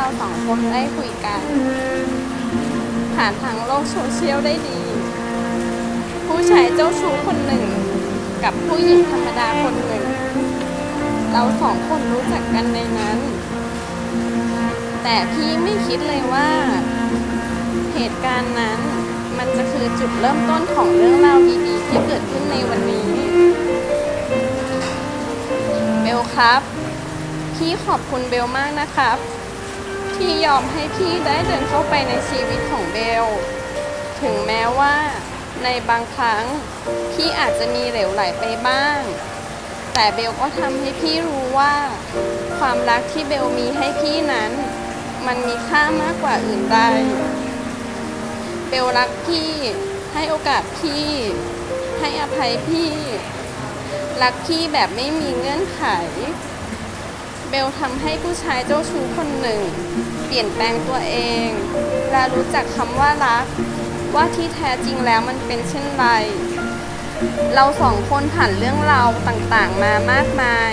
เราสองคนได้คุยกัน ผ่านทางโลกโซเชียลได้ดี ผู้ชายเจ้าชู้คนหนึ่ง กับผู้หญิงธรรมดาคนหนึ่ง เราสองคนรู้จักกันในนั้น แต่พี่ไม่คิดเลยว่า เหตุการณ์นั้นมันจะคือจุดเริ่มต้นของเรื่องราวดีๆ ที่เกิดขึ้นในวันนี้เบลครับ พี่ขอบคุณเบลมากนะครับ ที่ยอมให้พี่ได้เดินเข้าไปในชีวิตของเบล ถึงแม้ว่าในบางครั้งพี่อาจจะมีเหลวไหลไปบ้าง แต่เบลก็ทำให้พี่รู้ว่า ความรักที่เบลมีให้พี่นั้น มันมีค่ามากกว่าอื่นใดเบลรักพี่ให้โอกาสพี่ ให้อภัยพี่ รักพี่แบบไม่มีเงื่อนไข เบลทำให้ผู้ชายเจ้าชู้คนหนึ่ง เปลี่ยนแปลงตัวเอง และรู้จักคำว่ารัก ว่าที่แท้จริงแล้วมันเป็นเช่นไร เราสองคนผ่านเรื่องราวต่างๆ มามากมาย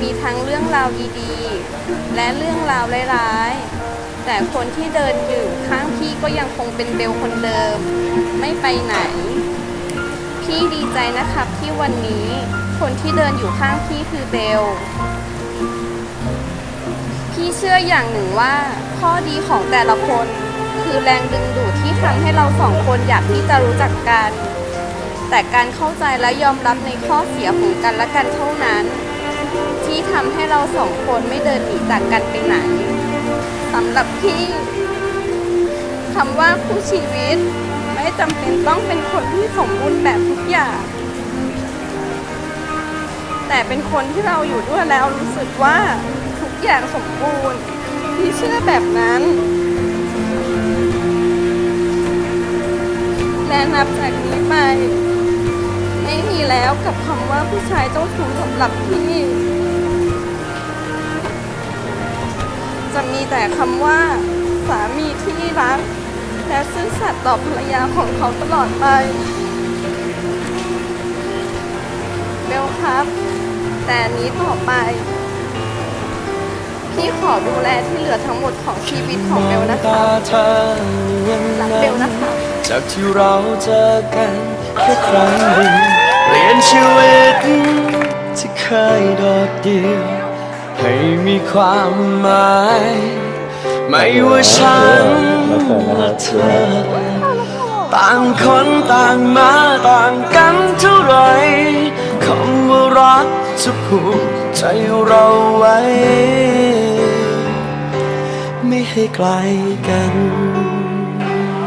มีทั้งเรื่องราวดีๆ และเรื่องราวร้ายๆ แต่คนที่เดินอยู่ข้างพี่ก็ยังคงเป็นเบลคนเดิม ไม่ไปไหน พี่ดีใจนะครับที่วันนี้คนที่เดินอยู่ข้างพี่คือเบล พี่เชื่ออย่างหนึ่งว่าข้อดีของแต่ละคนคือแรงดึงดูดที่ทำให้เราสองคนอยากที่จะรู้จักกัน แต่การเข้าใจและยอมรับในข้อเสียของกันและกันเท่านั้น ที่ทำให้เราสองคนไม่เดินหนีจากกันไปไหนสำหรับพี่คำว่าคู่ชีวิต ไม่จำเป็นต้องเป็นคนที่สมบูรณ์แบบทุกอย่าง แต่เป็นคนที่เราอยู่ด้วยแล้วรู้สึกว่า อย่างสมบูรณ์พี่เชื่อแบบนั้น และนับจากนี้ไป ไม่มีแล้วกับคำว่าผู้ชายเจ้าชู้สำหรับพี่ จะมีแต่คำว่าสามีที่รักและซื่อสัตย์ต่อภรรยาของเขาตลอดไปเบลครับ แต่นี้ต่อไป พี่ขอดูแลที่เหลือทั้งหมดของชีวิตของเบลนะคะเธอวันรักนั้เบลนนะคะ จากที่เราเจอกันแค่ครั้งหนึ่งเปลี่ยนชีวิตที่เคยโดดเดี่ยวให้มีความหมาย ไม่ว่าฉันและเธอ ต่างคนต่างมาต่างกันเท่าไหรคำว่ารักจะผูกใจเราไว้ไม่ ให้ไกลกัน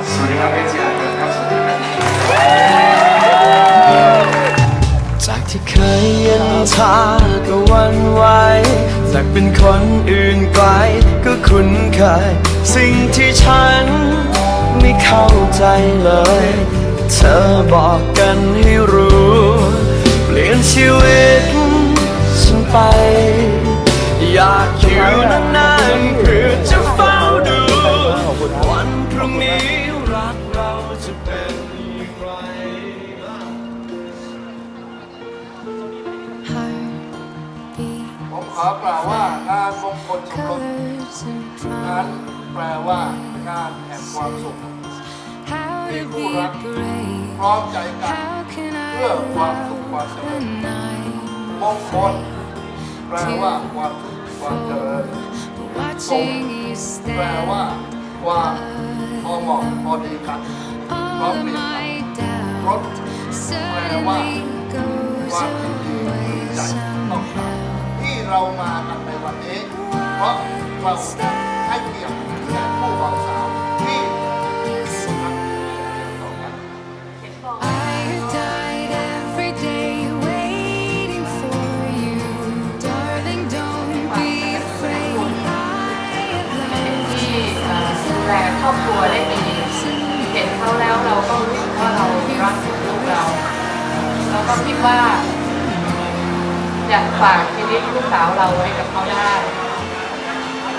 สวัสดีครับเอเจียครับสวัสดีครับจากที่เคยเย็นชาก็วันไหวจากเป็นคนอื่นไกลก็คุ้นเคย สิ่งที่ฉันไม่เข้าใจเลย เธอบอกกันให้รู้ เปลี่ยนชีวิตฉันไป อยากอยู่นานๆ ขอกล่าวว่างานมงคลชมรม colors and นั้นแปลว่างานแห่งความสุข How to be brave. พร้อมใจกันเพื่อความสุขความเจริญมงคลแปลว่าความสุขความเจริญ But watching you แปลว่าความพอเหมาะพอดีกัน all my รถ doubt แปลว่าความดีใจต้องการ เรามากันในวันนี้ เพราะเราให้เกียรติแก่ผู้บ่าวสาวที่รักต่อกัน I have died every day waiting for you, darling. Don't be afraid. I have loved ที่เอ่อดูแลครอบครัวได้ดีเห็นเขาแล้วเราก็รู้สึกว่าเรารักลูกเรา เราก็คิดว่า อยากฝาก ชีวิตลูกสาวเราไว้กับเขาได้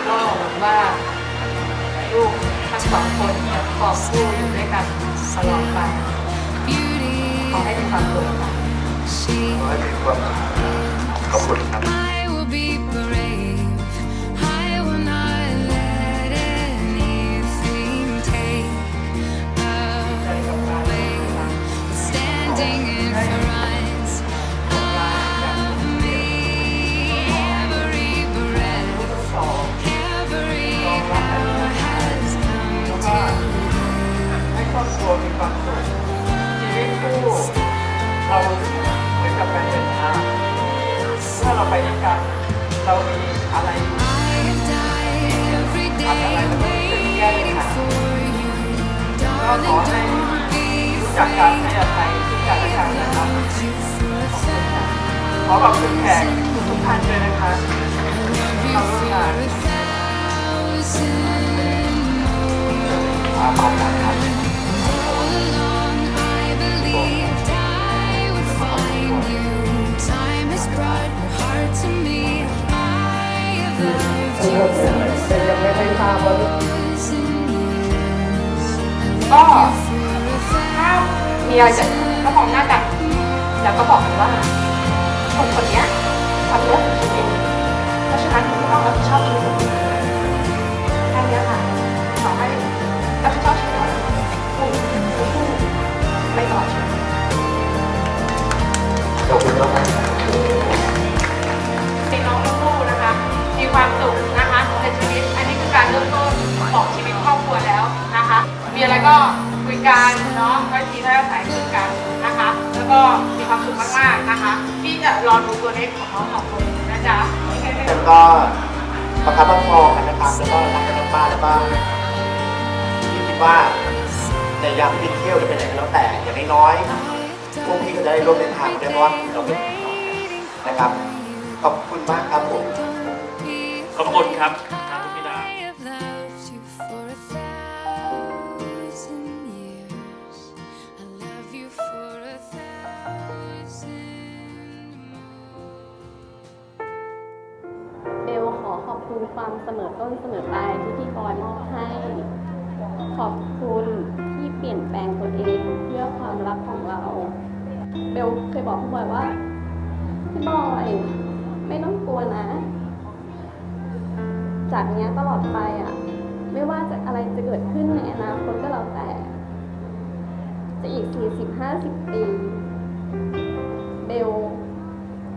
ก็หวังว่าลูกทั้งสองคนจะขอบคู่อยู่ด้วยกันตลอดไปขอให้มีความสุขขอให้มีความสุขขอบคุณครับ ก็ขอ Darling, ให้ don't be รู้จักการให้ afraid. อภัยซึ่งกันและกันนะครับ Loved you for a thousand, ขอขอบคุณแขกทุกๆท่านด้วยนะคะ loved you for a thousand more. All along I believed I would find you. Time has brought your heart to me. I have loved you for a thousand years. ก็ถ้ามีอะไรจะก็มองหน้ากัน แล้วก็บอกกันว่าคนคนนี้ทำเรื่องของตัวเองเพราะฉะนั้นคุณต้องรับผิดชอบตัวเองแค่นี้ค่ะ ก็คุยกันเนาะก็ทีถ้าสายคุยกันนะคะ แล้วก็มีความสุขมากๆนะคะ พี่จะรอดูตัวเล็กของน้องสองคนนะจ๊ะแล้วก็ประคับประคองกันนะครับ แล้วก็รักกันมากๆแล้วก็พี่คิดว่าในยามที่ไปเที่ยวจะเป็นไหนก็แล้วแต่อย่างน้อยๆพวกพี่ก็จะได้ร่วมเดินทางด้วยเพราะว่าเราเป็นพี่น้องกันนะครับ ขอบคุณมากครับผมขอบคุณครับ คุณความเสมอต้นเสมอปลายที่พี่บอยมอบให้ ขอบคุณที่เปลี่ยนแปลงตัวเองเพื่อความรักของเราเบลเคยบอกพี่บอยว่าพี่บอยไม่ต้องกลัวนะ จากเนี้ยตลอดไปอะ ไม่ว่าจะอะไรจะเกิดขึ้นในอนาคตก็แล้วแต่ จะอีกสี่สิบห้าสิบปี เบล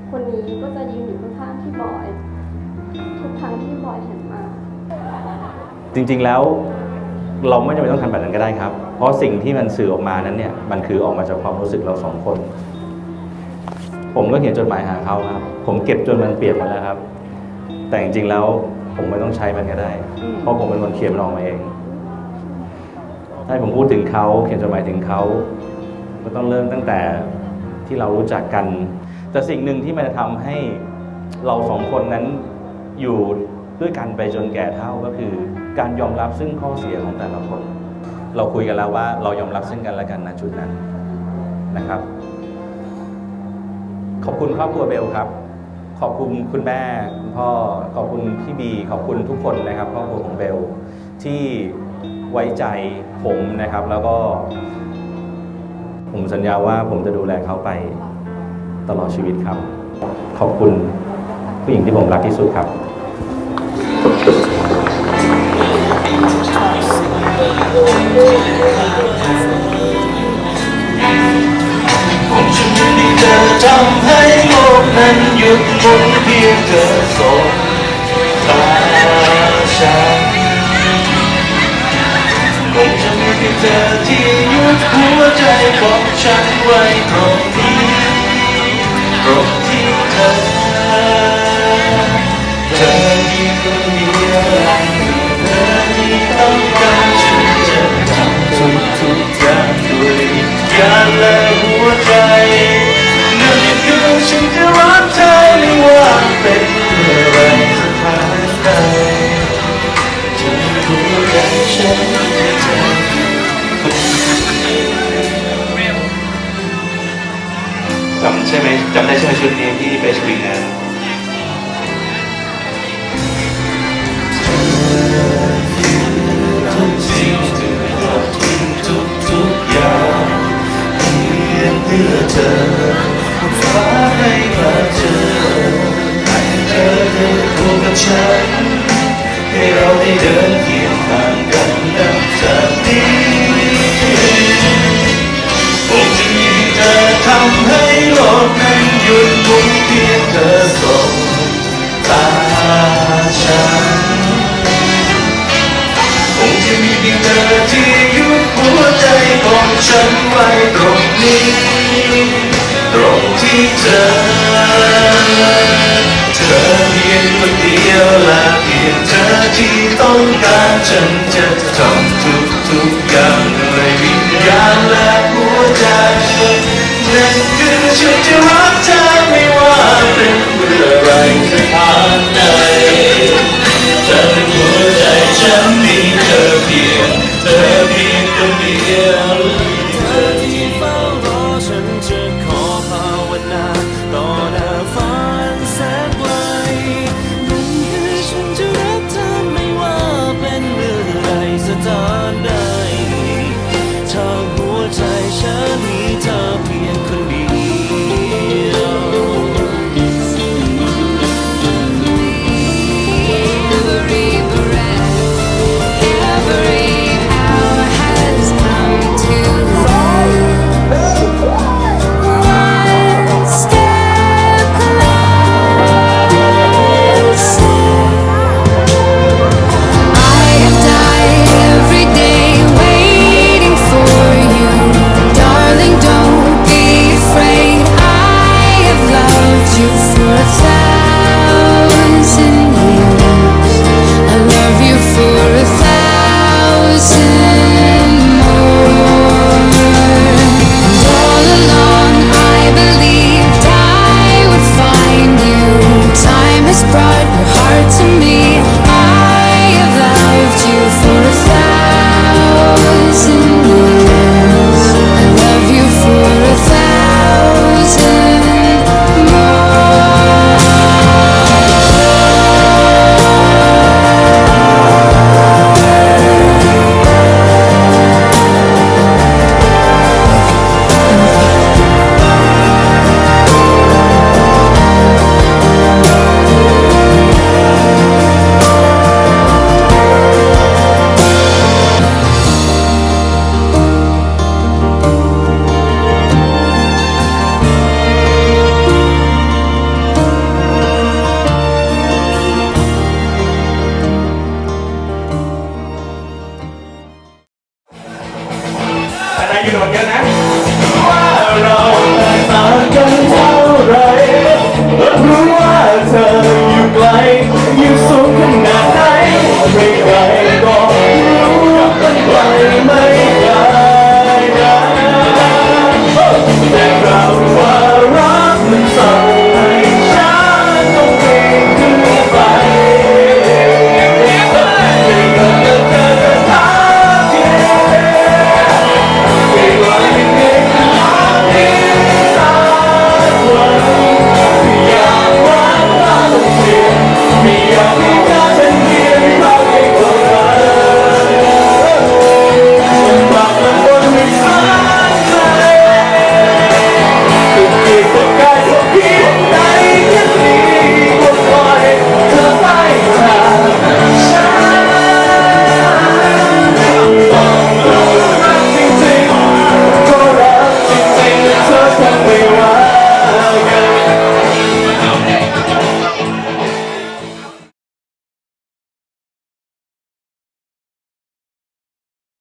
คนนี้ก็จะยืนอยู่ข้างๆพี่บอย ทุกครั้งที่บอยหันมา จริงๆแล้วเราไม่จำเป็นต้องทำแบบนั้นก็ได้ครับ เพราะสิ่งที่มันสื่อออกมานั้นเนี่ย มันคือออกมาจากความรู้สึกเราสองคน ผมก็เขียนจดหมายหาเขาครับ ผมเก็บจนมันเปียกหมดแล้วครับ แต่จริงๆแล้วผมไม่ต้องใช้มันก็ได้ เพราะผมเป็นคนเขียนมันออกมาเอง ถ้าให้ผมพูดถึงเขาเขียนจดหมายถึงเขาก็ต้องเริ่มตั้งแต่ที่เรารู้จักกัน แต่สิ่งหนึ่งที่มันจะทำให้เราสองคนนั้น อยู่ด้วยกันไปจนแก่เท่าก็คือ การยอมรับซึ่งข้อเสียของแต่ละคน เราคุยกันแล้วว่าเรายอมรับซึ่งกันและกันณจุดนั้นนะครับ ขอบคุณครอบครัวเบลครับ ขอบคุณคุณแม่คุณพ่อขอบคุณพี่บี ขอบคุณทุกคนนะครับครอบครัวของเบลที่ไว้ใจผมนะครับ แล้วก็ ผมสัญญาว่าผมจะดูแลเขาไปตลอดชีวิตครับ ขอบคุณผู้หญิงที่ผมรักที่สุดครับ ทำให้โลกนั้นหยุดหมุนเพียงเธอสบตาฉันคงจะไม่ได้เธอที่หยุดหัวใจ จำได้ชื่อหมชุดนี้ที่ไปสวีเดนให้เราได้เดินเคียงข้างกันนับจากนี้ หยุดมุนเพียงเธอส่งตาฉันคงจะมีเพียงเธอที่หยุดหัวใจของฉันไว้ตรงนี้ตรงที่เธอ เธอเพียงคนเดียวและเพียงเธอที่ต้องการฉันจะทำทุกทุกอย่างด้วยวิญญาณและหัวใจ